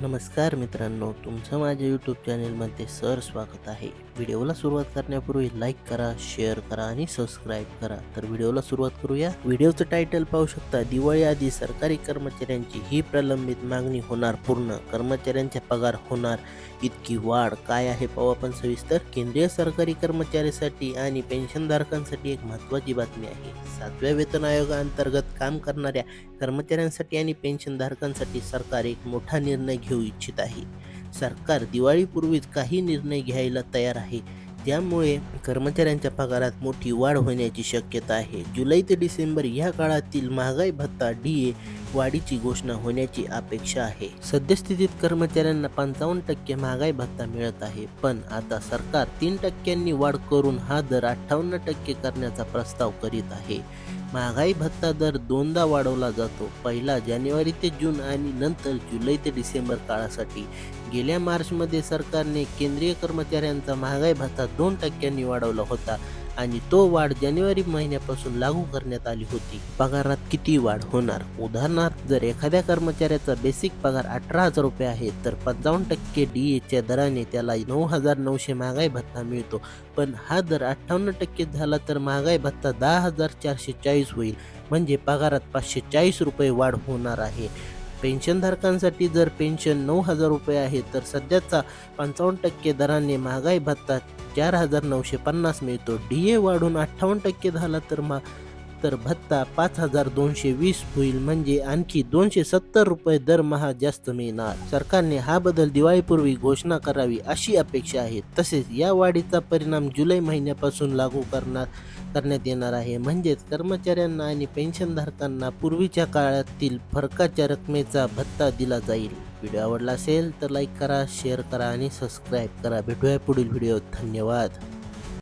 नमस्कार मित्रांनो तुमचं माझ्या यूट्यूब चॅनेलमध्ये सर स्वागत आहे. व्हिडिओला सुरुवात करण्यापूर्वी लाईक करा शेअर करा आणि सबस्क्राईब करा. तर व्हिडिओला सुरुवात करूया. व्हिडिओचं टायटल पाहू शकता दिवाळी आधी सरकारी कर्मचाऱ्यांची ही प्रलंबित मागणी होणार पूर्ण. कर्मचाऱ्यांचे पगार होणार इतकी वाढ काय आहे पाहू आपण सविस्तर. केंद्रीय सरकारी कर्मचाऱ्यासाठी आणि पेन्शनधारकांसाठी एक महत्त्वाची बातमी आहे. सातव्या वेतन आयोगाअंतर्गत काम करणाऱ्या कर्मचाऱ्यांसाठी आणि पेन्शनधारकांसाठी सरकार एक मोठा निर्णय घेऊ इच्छित आहे. सरकार दिवाळीपूर्वीच काही निर्णय घ्यायला तयार आहे. त्यामुळे कर्मचाऱ्यांच्या पगारात मोठी वाढ होण्याची शक्यता आहे. जुलै ते डिसेंबर या काळातील महागाई भत्ता डी ए वाढीची घोषणा होण्याची अपेक्षा आहे. सद्यस्थितीत कर्मचाऱ्यांना पंचावन्न टक्के महागाई भत्ता मिळत आहे पण आता सरकार तीन टक्क्यांनी वाढ करून हा दर अठ्ठावन्न टक्के करण्याचा प्रस्ताव करीत आहे. महागाई भत्ता दर दोनदा वाढवला जातो पहिला जानेवारी ते जून आणि नंतर जुलै ते डिसेंबर काळासाठी. गेल्या मार्चमध्ये सरकारने केंद्रीय कर्मचाऱ्यांचा महागाई भत्ता दोन टक्क्यांनी वाढवला होता. आणि तो वाढ जानेवारी महिन्यापासून लागू करण्यात आली होती. पगारात किती वाढ होणार? उदाहरणार्थ जर एखाद्या कर्मचाऱ्याचा बेसिक पगार अठरा हजार रुपये आहे तर पंचावन्न टक्के डी एच्या दराने त्याला नऊ हजार नऊशे महागाई भत्ता मिळतो. पण हा दर अठ्ठावन्न टक्के झाला तर महागाई भत्ता दहा हजार चारशे चाळीस होईल. म्हणजे पगारात पाचशे चाळीस रुपये वाढ होणार आहे. पेन्शनधारकांसाठी जर पेन्शन नऊ हजार रुपये आहे तर सध्याचा पंचावन्न टक्के दराने महागाई भत्ता चार हजार नऊशे पन्नास मिळतो. डी ए वाढून अठ्ठावन्न टक्के झाला तर मा तर भत्ता पाच हजार दोनशे वीस होईल म्हणजे आणखी दोनशे सत्तर रुपये दरमहा जास्त मिळणार. सरकारने हा बदल दिवाळीपूर्वी घोषणा करावी अशी अपेक्षा आहे. तसेच या वाढीचा परिणाम जुलै महिन्यापासून लागू करणार करण्यात येणार आहे. म्हणजेच कर्मचाऱ्यांना आणि पेन्शनधारकांना पूर्वीच्या काळातील फरकाच्या रकमेचा भत्ता दिला जाईल. व्हिडिओ आवडला असेल तर लाईक करा शेअर करा आणि सबस्क्राईब करा. भेटूया पुढील व्हिडिओ धन्यवाद.